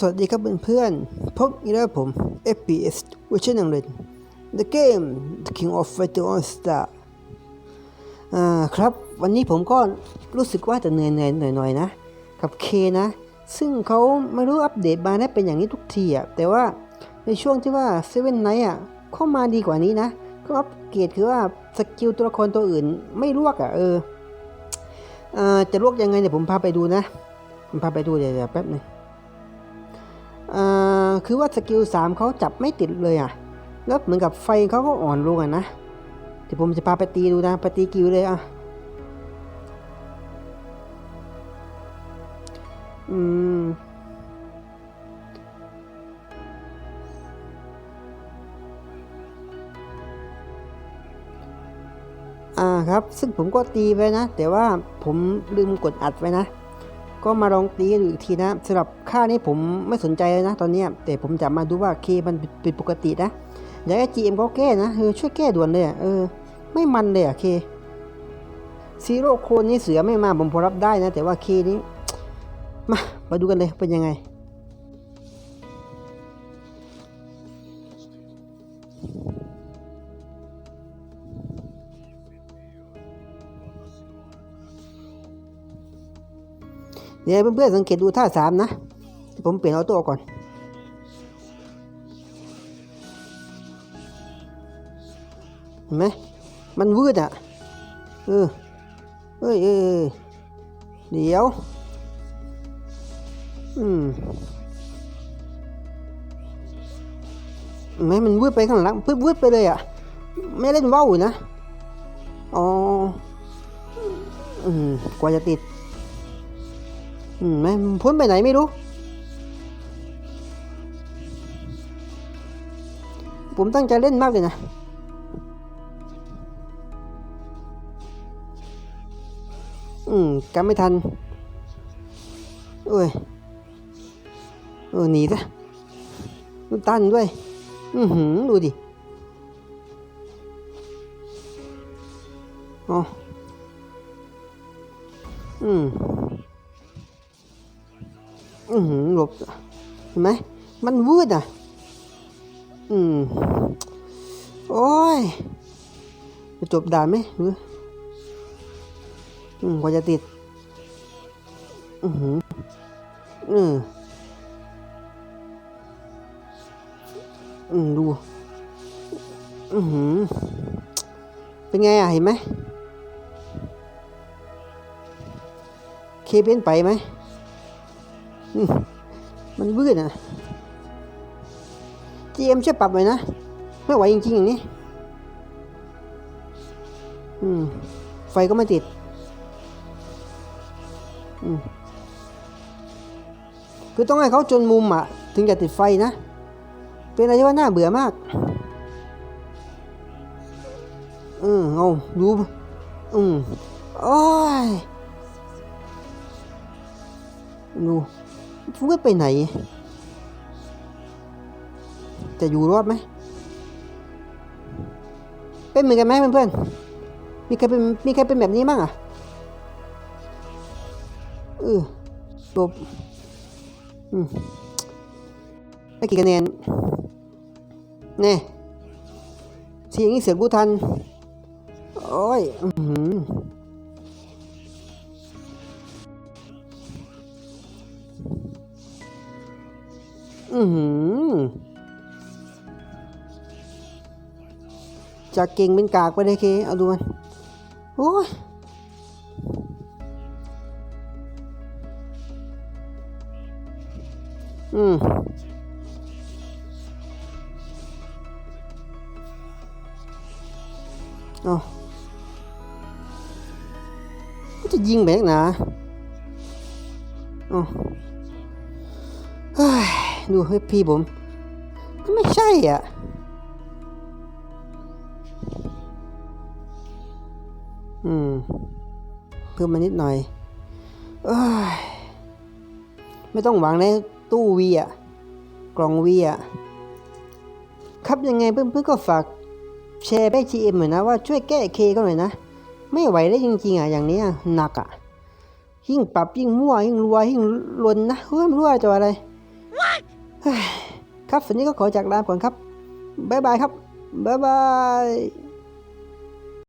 สวัสดีครับเพื่อนๆพบอีกแล้วผม FPS เวอร์ชันหนึ่งเลย The Game The King of Fighter All Star อ่าครับ วันนี้ผมก็รู้สึกว่าจะเหนื่อยเหน่อยๆนะ กับเคนะ ซึ่งเขาไม่รู้อัปเดตมาได้เป็นอย่างนี้ทุกทีอะแต่ว่าในช่วงที่ว่าเซเว่นไนท์อะเข้ามาดีกว่านี้นะก็อัปเกรดคือว่าสกิลตัวละครตัวอื่นไม่ลวกอะเอออ่าจะลวกยังไงเนี่ยผมพาไปดูนะ ผมพาไปดูเดี๋ยวแป๊บหนึงอ่า คือว่าสกิลสามเขาจับไม่ติดเลยอะ แล้วเหมือนกับไฟเขาก็อ่อนลงอะนะ เดี๋ยวผมจะพาไปตีดูนะ ไปตีกิวเลยอะ อืมอ่าครับ ซึ่งผมก็ตีไปนะ แต่ว่าผมลืมกดอัดไว้นะ ก็มาลองตีดูอีกทีนะสำหรับค่านี้ผมไม่สนใจเลยนะตอนนี้แต่ผมจะมาดูว่าเคมันเป็นปกตินะอยากให้ GM เขาแก้นะเออช่วยแก้ด่วนเลยเออ ไม่มันเลยอะเคซีโร่โคนนี่เสือไม่มาผมพอรับได้นะ แต่ว่าเคนี้มามาดูกันเลยเป็นยังไง เดี๋ยวเพื่อนๆสังเกตดูท่าสามนะ ผมเปลี่ยนออโต้ก่อน เห็นไหมมันวืดอะ เออเอ้ยเอ้ยเดี๋ยว อืมเห็นไหมมันวืดไปข้างหลังปึ๊บวืดไปเลยอะ ไม่เล่นว่าวนะ อ๋อ อืม กว่าจะติด อืมแม่พ้นไปไหนไม่รู้ ผมตั้งใจเล่นมากเลยนะ อืมกันไม่ทันเอ้ยเออหนีซะมันตันด้วย อือหือ ดูดิอ๋ออืม อือหือหลบเห็นไหมมันวืดอะ อืม โอ้ยจะจบด่านไหมหรืออืมกว่าจะติด อือหืออืมอืมดู อือหือเป็นไงอะ เห็นไหมเคเป็นไปไหม มันวืดอะ GM ช่วยปรับหน่อยนะ ไม่ไหวจริง ๆ อย่างนี้ อืม ไฟก็ไม่ติด อืม คือต้องให้เขาจนมุมอะ ถึงจะติดไฟนะ เป็นอะไรที่ว่าน่าเบื่อมาก อืมเอาดูอืมโอ้ยดู ฟุ้งไปไหน จะอยู่รอดไหม เป็นเหมือนกันไหมเพื่อนๆ มีใครเป็นมีใครเป็นแบบนี้บ้างอะเออจบอืมได้กี่คะแนนแน่เสียงนี้เสือกกูทัน โอ้ย อือ อือหือจากเก่งเป็นกากไปเลยเค เอาดูมัน โอ้ยอืมเอาก็จะยิงแบกนาเอาเฮ้ ดูให้พี่ผม ไม่ใช่อะ อืม เพิ่มมานิดหน่อยเอ้ยไม่ต้องหวังในตู้วีอะ กล่องวีอะ ครับยังไงเพื่อนๆก็ฝากแชร์ไป GM หน่อยนะว่าช่วยแก้เคก็หน่อยนะ ไม่ไหวได้จริงๆอะอย่างนี้หนักอะยิ่งปรับยิ่งมั่วยิ่งรัวยิ่งลนนะเฮ้ยมันรั่วตัวอะไร ครับวันนี้ก็ขอจากลาก่อนครับบ๊ายบายครับบ๊ายบาย